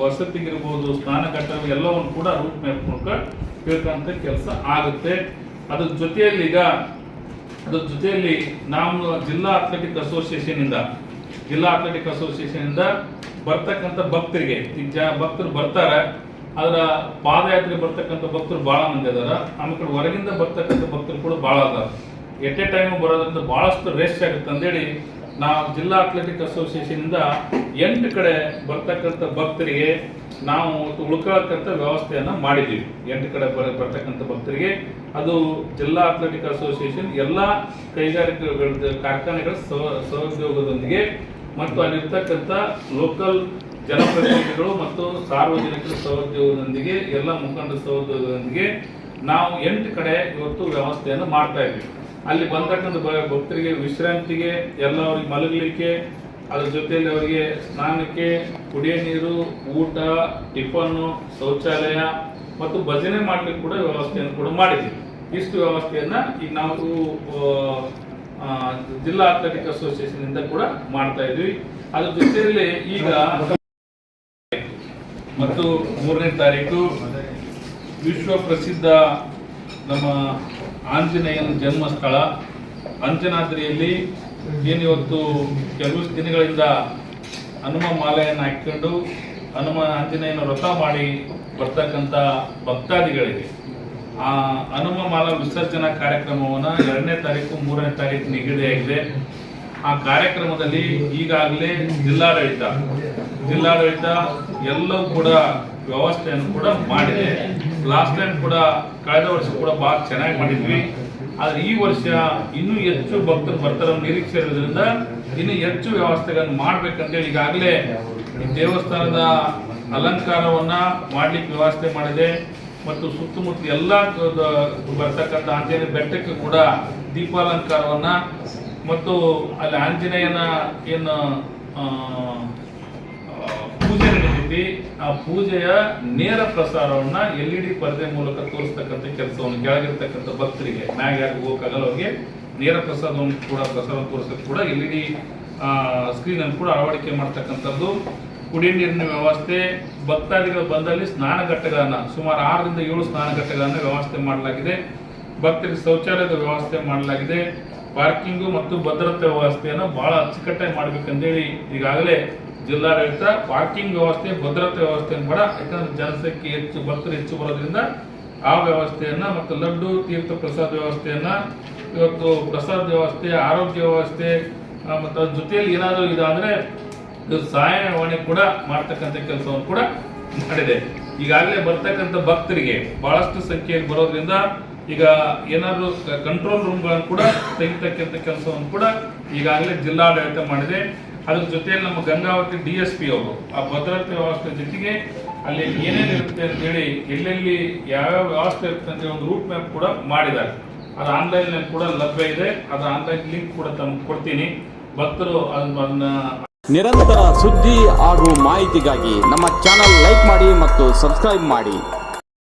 ವಸತಿಗಿರ್ಬೋದು ಸ್ನಾನಘಟ್ಟ ಎಲ್ಲವನ್ನು ಕೂಡ route map ಮೂಲಕ ಕೆಲಸ ಆಗುತ್ತೆ. ಅದ್ರ ಜೊತೆಯಲ್ಲಿ ಈಗ, ಅದ್ರ ಜೊತೆಯಲ್ಲಿ ನಾವು ಜಿಲ್ಲಾ ಅಥ್ಲೆಟಿಕ್ ಅಸೋಸಿಯೇಷನ್ ಇಂದ, ಜಿಲ್ಲಾ ಅಥ್ಲೆಟಿಕ್ ಅಸೋಸಿಯೇಷನ್ ಇಂದ ಬರ್ತಕ್ಕಂಥ ಭಕ್ತರಿಗೆ, ಈಗ ಭಕ್ತರು ಬರ್ತಾರೆ. ಅದರ ಪಾದಯಾತ್ರೆ ಬರ್ತಕ್ಕಂಥ ಭಕ್ತರು ಬಹಳ ಮಂದಿ ಅದಾರ. ಆಮೇಲೆ ಕಡೆ ಹೊರಗಿಂದ ಬರ್ತಕ್ಕಂಥ ಭಕ್ತರು ಕೂಡ ಬಹಳ ಅದಾರ. ಎಟ್ ಎ ಟೈಮ್ ಬರೋದ್ರಿಂದ ಬಹಳಷ್ಟು ರೆಸ್ಟ್ ಆಗುತ್ತೆ ಅಂತೇಳಿ ನಾವು ಜಿಲ್ಲಾ ಅಥ್ಲೆಟಿಕ್ ಅಸೋಸಿಯೇಷನ್ ಇಂದ ಎಂಟು ಕಡೆ ಬರ್ತಕ್ಕಂಥ ಭಕ್ತರಿಗೆ ನಾವು ಉಳ್ಕೊಳ್ಳಕ್ಕಂಥ ವ್ಯವಸ್ಥೆಯನ್ನು ಮಾಡಿದ್ದೀವಿ. ಎಂಟು ಕಡೆ ಬರ, ಬರ್ತಕ್ಕಂಥ ಭಕ್ತರಿಗೆ. ಅದು ಜಿಲ್ಲಾ ಅಥ್ಲೆಟಿಕ್ ಅಸೋಸಿಯೇಷನ್ ಎಲ್ಲಾ ಕೈಗಾರಿಕೆಗಳ ಕಾರ್ಖಾನೆಗಳ ಸಹ- ಸಹಯೋಗದೊಂದಿಗೆ ಮತ್ತು ಅಲ್ಲಿರ್ತಕ್ಕಂಥ ಲೋಕಲ್ ಜನಪ್ರತಿನಿಧಿಗಳು ಮತ್ತು ಸಾರ್ವಜನಿಕರ ಸಹೋದ್ಯೋಗದೊಂದಿಗೆ, ಎಲ್ಲ ಮುಖಂಡ ಸಹೋದ್ಯೋಗದೊಂದಿಗೆ ನಾವು ಎಂಟು ಕಡೆ ಇವತ್ತು ವ್ಯವಸ್ಥೆಯನ್ನು ಮಾಡ್ತಾ ಇದ್ವಿ ಅಲ್ಲಿ ಬಂದಕ್ಕಂಥ ಭಕ್ತರಿಗೆ, ವಿಶ್ರಾಂತಿಗೆ, ಎಲ್ಲ ಅವ್ರಿಗೆ ಮಲಗಲಿಕ್ಕೆ, ಅದ್ರ ಜೊತೆಯಲ್ಲಿ ಅವರಿಗೆ ಸ್ನಾನಕ್ಕೆ ಕುಡಿಯ ನೀರು, ಊಟ, ಟಿಫನ್ನು, ಶೌಚಾಲಯ ಮತ್ತು ಭಜನೆ ಮಾಡಲಿಕ್ಕೆ ಕೂಡ ವ್ಯವಸ್ಥೆಯನ್ನು ಕೂಡ ಮಾಡಿದ್ವಿ ಇಷ್ಟು ವ್ಯವಸ್ಥೆಯನ್ನ ಈಗ ನಾವು ಜಿಲ್ಲಾ ಅಥ್ಲೆಟಿಕ್ ಅಸೋಸಿಯೇಷನ್ ಇಂದ ಕೂಡ ಮಾಡ್ತಾ ಇದ್ವಿ ಅದ್ರ ಜೊತೆಯಲ್ಲಿ ಈಗ ಮತ್ತು ಮೂರನೇ ತಾರೀಕು ವಿಶ್ವ ಪ್ರಸಿದ್ಧ ನಮ್ಮ ಆಂಜನೇಯನ ಜನ್ಮಸ್ಥಳ. ಅಂಜನಾದ್ರಿಯಲ್ಲಿ ಏನಿವತ್ತು ಕೆಲವು ದಿನಗಳಿಂದ ಹನುಮ ಮಾಲೆಯನ್ನು ಹಾಕಿಕೊಂಡು ಹನುಮ ಆಂಜನೇಯನ ವ್ರತ ಮಾಡಿ ಬರ್ತಕ್ಕಂಥ ಭಕ್ತಾದಿಗಳಿಗೆ. ಆ ಹನುಮ ಮಾಲ ವಿಸರ್ಜನಾ ಕಾರ್ಯಕ್ರಮವನ್ನು ಎರಡನೇ ತಾರೀಕು, ಮೂರನೇ ತಾರೀಕು ನಿಗದಿಯಾಗಿದೆ ಆ ಕಾರ್ಯಕ್ರಮದಲ್ಲಿ ಈಗಾಗಲೇ ಜಿಲ್ಲಾಡಳಿತ ಜಿಲ್ಲಾಡಳಿತ ಎಲ್ಲವೂ ಕೂಡ ವ್ಯವಸ್ಥೆಯನ್ನು ಕೂಡ ಮಾಡಿದೆ. ಲಾಸ್ಟ್ ಟೈಮ್ ಕೂಡ ಕಳೆದ ವರ್ಷ ಕೂಡ ಭಾಳ ಚೆನ್ನಾಗಿ ಮಾಡಿದ್ವಿ. ಆದರೆ ಈ ವರ್ಷ ಇನ್ನೂ ಹೆಚ್ಚು ಭಕ್ತರು ಬರ್ತಾರೆ ನಿರೀಕ್ಷೆ ಇರೋದ್ರಿಂದ ಇನ್ನೂ ಹೆಚ್ಚು ವ್ಯವಸ್ಥೆಗಳನ್ನು ಮಾಡ್ಬೇಕಂತೇಳಿ ಈಗಾಗಲೇ ಈ ದೇವಸ್ಥಾನದ ಅಲಂಕಾರವನ್ನು ಮಾಡ್ಲಿಕ್ಕೆ ವ್ಯವಸ್ಥೆ ಮಾಡಿದೆ. ಮತ್ತು ಸುತ್ತಮುತ್ತ ಎಲ್ಲ ಬರ್ತಕ್ಕಂಥ ಆಂಜನೇಯ ಬೆಟ್ಟಕ್ಕೆ ಕೂಡ ದೀಪಾಲಂಕಾರವನ್ನು ಮತ್ತು ಅಲ್ಲಿ ಆಂಜನೇಯನ ಏನು ಪೂಜೆ ನಡೀತೈತಿ ಆ ಪೂಜೆಯ ನೇರ ಪ್ರಸಾರವನ್ನ ಎಲ್ ಇ ಡಿ ಪರದೆ ಮೂಲಕ ತೋರಿಸ್ತಕ್ಕಂಥ ಕೆಲಸವನ್ನು ಕೆಳಗಿರ್ತಕ್ಕಂಥ ಭಕ್ತರಿಗೆ ಮ್ಯಾಗ ಯಾರು ಹೋಗಕ್ಕಾಗಲ್ಲ ಅವ್ರಿಗೆ ನೇರ ಪ್ರಸಾರವನ್ನು ಕೂಡ ಪ್ರಸಾರ ತೋರಿಸಕ್ಕೆ ಕೂಡ ಎಲ್ ಇ ಡಿ ಸ್ಕ್ರೀನ್ ಅನ್ನು ಕೂಡ ಅಳವಡಿಕೆ ಮಾಡ್ತಕ್ಕಂಥದ್ದು. ಕುಡಿ ನೀರಿನ ವ್ಯವಸ್ಥೆ, ಭಕ್ತಾದಿಗಳು ಬಂದಲ್ಲಿ ಸ್ನಾನಘಟ್ಟಗಳನ್ನ ಸುಮಾರು ಆರರಿಂದ ಏಳು ಸ್ನಾನಘಟ್ಟಗಳನ್ನ ವ್ಯವಸ್ಥೆ ಮಾಡಲಾಗಿದೆ. ಭಕ್ತರಿಗೆ ಶೌಚಾಲಯದ ವ್ಯವಸ್ಥೆ ಮಾಡಲಾಗಿದೆ. ಪಾರ್ಕಿಂಗು ಮತ್ತು ಭದ್ರತೆ ವ್ಯವಸ್ಥೆಯನ್ನು ಬಹಳ ಅಚ್ಚುಕಟ್ಟಾಗಿ ಮಾಡಬೇಕಂತೇಳಿ ಈಗಾಗಲೇ ಜಿಲ್ಲಾಡಳಿತ ಪಾರ್ಕಿಂಗ್ ವ್ಯವಸ್ಥೆ, ಭದ್ರತೆ ವ್ಯವಸ್ಥೆಯನ್ನು ಕೂಡ ಯಾಕಂದ್ರೆ ಜನಸಂಖ್ಯೆ ಹೆಚ್ಚು, ಭಕ್ತರು ಹೆಚ್ಚು ಬರೋದ್ರಿಂದ ಆ ವ್ಯವಸ್ಥೆಯನ್ನ ಮತ್ತು ಲಡ್ಡು, ತೀರ್ಥ ಪ್ರಸಾದ ವ್ಯವಸ್ಥೆಯನ್ನ, ಇವತ್ತು ಪ್ರಸಾದ ವ್ಯವಸ್ಥೆ, ಆರೋಗ್ಯ ವ್ಯವಸ್ಥೆ ಮತ್ತು ಅದ್ರ ಜೊತೆಯಲ್ಲಿ ಏನಾದರೂ ಇದಾದ್ರೆ ಇದು ಸಹಾಯವಾಣಿ ಕೂಡ ಮಾಡ್ತಕ್ಕಂಥ ಕೆಲಸವನ್ನು ಕೂಡ ಮಾಡಿದೆ. ಈಗಾಗಲೇ ಬರ್ತಕ್ಕಂಥ ಭಕ್ತರಿಗೆ ಬಹಳಷ್ಟು ಸಂಖ್ಯೆಯಲ್ಲಿ ಬರೋದ್ರಿಂದ ಈಗ ಏನಾದರೂ ಕಂಟ್ರೋಲ್ ರೂಮ್ಗಳನ್ನು ಕೂಡ ತೆಗಿತಕ್ಕಂಥ ಕೆಲಸವನ್ನು ಕೂಡ ಈಗಾಗಲೇ ಜಿಲ್ಲಾಡಳಿತ ಮಾಡಿದೆ. ಅದ್ರ ಜೊತೆಯಲ್ಲಿ ನಮ್ಮ ಗಂಗಾವತಿ ಡಿ ಎಸ್ ಪಿ ಅವರು, ಆ ಭದ್ರತೆ ವ್ಯವಸ್ಥೆ ಜೊತೆಗೆ ಅಲ್ಲಿ ಏನೇನು ಇರುತ್ತೆ ಅಂತ ಹೇಳಿ ಎಲ್ಲೆಲ್ಲಿ ಯಾವ್ಯಾವ ವ್ಯವಸ್ಥೆ ಇರುತ್ತೆ ಅಂತ ಒಂದು ರೂಟ್ ಮ್ಯಾಪ್ ಕೂಡ ಮಾಡಿದ್ದಾರೆ. ಅದು ಆನ್ಲೈನ್ನಲ್ಲಿ ಕೂಡ ಲಭ್ಯ ಇದೆ. ಅದು ಆನ್ಲೈನ್ ಲಿಂಕ್ ಕೂಡ ತಮ್ಗೆ ಕೊಡ್ತೀನಿ. ಭಕ್ತರು ಅದನ್ನ ನಿರಂತರ ಸುದ್ದಿ ಹಾಗೂ ಮಾಹಿತಿಗಾಗಿ ನಮ್ಮ ಚಾನಲ್ ಲೈಕ್ ಮಾಡಿ ಮತ್ತು ಸಬ್ಸ್ಕ್ರೈಬ್ ಮಾಡಿ.